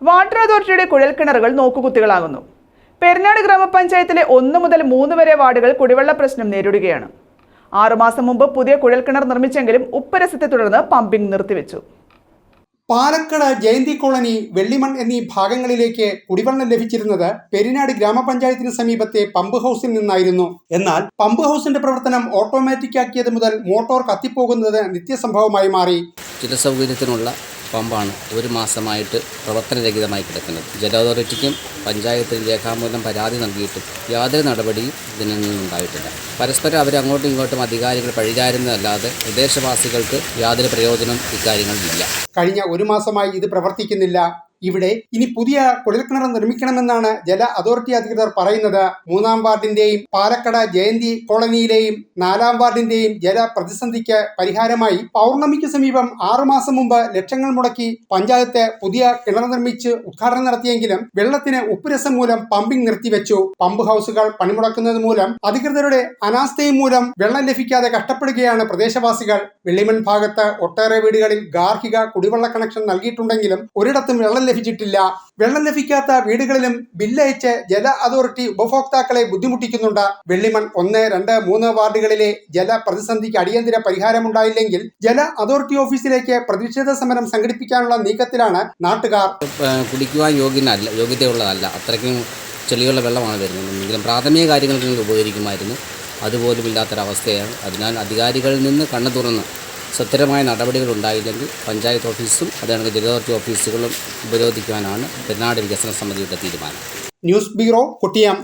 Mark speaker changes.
Speaker 1: Water അതോറിറ്റിയുടെ കുഴൽക്കിണറുകൾ നോക്കുകുത്തികളാകുന്നു. പെരുന്നാട് ഗ്രാമപഞ്ചായത്തിലെ ഒന്ന് മുതൽ മൂന്ന് വരെ വാർഡുകൾ കുടിവെള്ള പ്രശ്നം നേരിടുകയാണ്. ആറുമാസം മുമ്പ് പുതിയ കുഴൽക്കിണർ നിർമ്മിച്ചെങ്കിലും ഉപ്പരസത്തെ തുടർന്ന് പമ്പിംഗ് നിർത്തിവെച്ചു.
Speaker 2: പാലക്കട് ജയന്തി കോളനി വെള്ളിമൺ എന്നീ ഭാഗങ്ങളിലേക്ക് കുടിവെള്ളം ലഭിച്ചിരുന്നത് പെരിനാട് ഗ്രാമപഞ്ചായത്തിന് സമീപത്തെ പമ്പ് ഹൗസിൽ നിന്നായിരുന്നു. എന്നാൽ പമ്പ് ഹൗസിന്റെ പ്രവർത്തനം ഓട്ടോമാറ്റിക് ആക്കിയത് മുതൽ മോട്ടോർ കത്തിപ്പോകുന്നത് നിത്യസംഭവമായി മാറി.
Speaker 3: ജലസൗകര്യത്തിനുള്ള പമ്പാണ് ഒരു മാസമായിട്ട് പ്രവർത്തനരഹിതമായി കിടക്കുന്നത്. ജല അതോറിറ്റിക്കും പഞ്ചായത്തിൽ രേഖാമൂലം പരാതി നൽകിയിട്ടും യാതൊരു നടപടിയും ഇതിൽ നിന്നുണ്ടായിട്ടില്ല. പരസ്പരം അവരങ്ങോട്ടും ഇങ്ങോട്ടും അധികാരികൾ പഴിചാരുന്നതല്ലാതെ പ്രദേശവാസികൾക്ക് യാതൊരു പ്രയോജനം ഇക്കാര്യങ്ങളിലില്ല
Speaker 2: കഴിഞ്ഞ ഒരു മാസമായി ഇത് പ്രവർത്തിക്കുന്നില്ല. ഇവിടെ ഇനി പുതിയ കുഴൽക്കിണർ നിർമ്മിക്കണമെന്നാണ് ജല അതോറിറ്റി അധികൃതർ പറയുന്നത്. മൂന്നാം വാർഡിന്റെയും പാലക്കട ജയന്തി കോളനിയിലെയും നാലാം വാർഡിന്റെയും ജല പ്രതിസന്ധിക്ക് പരിഹാരമായി പൗർണമിക്ക് സമീപം ആറുമാസം മുമ്പ് ലക്ഷങ്ങൾ മുടക്കി പഞ്ചായത്ത് പുതിയ കിണർ നിർമ്മിച്ച് ഉദ്ഘാടനം നടത്തിയെങ്കിലും വെള്ളത്തിന് ഉപ്പുരസം മൂലം പമ്പിംഗ് നിർത്തിവെച്ചു. പമ്പ് ഹൗസുകൾ പണിമുടക്കുന്നത് മൂലം അധികൃതരുടെ അനാസ്ഥയും മൂലം വെള്ളം ലഭിക്കാതെ കഷ്ടപ്പെടുകയാണ് പ്രദേശവാസികൾ. വെള്ളിമൺ ഭാഗത്ത് ഒട്ടേറെ വീടുകളിൽ ഗാർഹിക കുടിവെള്ള കണക്ഷൻ നൽകിയിട്ടുണ്ടെങ്കിലും ഒരിടത്തും വെള്ളം ലഭിച്ചിട്ടില്ല. വെള്ളം ലഭിക്കാത്ത വീടുകളിലും ബില്ലയച്ച് ജല അതോറിറ്റി ഉപഭോക്താക്കളെ ബുദ്ധിമുട്ടിക്കുന്നുണ്ട്. വെള്ളിമൺ ഒന്ന് രണ്ട് മൂന്ന് വാർഡുകളിലെ ജല പ്രതിസന്ധിക്ക് അടിയന്തര പരിഹാരമുണ്ടായില്ലെങ്കിൽ ജല അതോറിറ്റി ഓഫീസിലേക്ക് പ്രതിഷേധ സമരം സംഘടിപ്പിക്കാനുള്ള നീക്കത്തിലാണ് നാട്ടുകാർ.
Speaker 3: കുടിക്കുവാൻ യോഗ്യനല്ല യോഗ്യതയുള്ളതല്ല. അത്രയ്ക്കും ചെളിയുള്ള വെള്ളമാണ് വരുന്നത് പ്രാഥമിക കാര്യങ്ങൾക്ക് ഉപകരിക്കുമായിരുന്നു. അതുപോലും ഇല്ലാത്തൊരവസ്ഥയാണ് അതിനാൽ അധികാരികളിൽ നിന്ന് കണ്ണു തുറന്ന് സത്യമായ നടപടികൾ ഉണ്ടായില്ലെങ്കിൽ പഞ്ചായത്ത് ഓഫീസും അതേപോലെ ജലതോറിറ്റി ഓഫീസുകളും ഉപരോധിക്കുവാനാണ് പെരുന്നാട് വികസന സമിതിയുടെ തീരുമാനം.
Speaker 2: News bureau Kottiyam.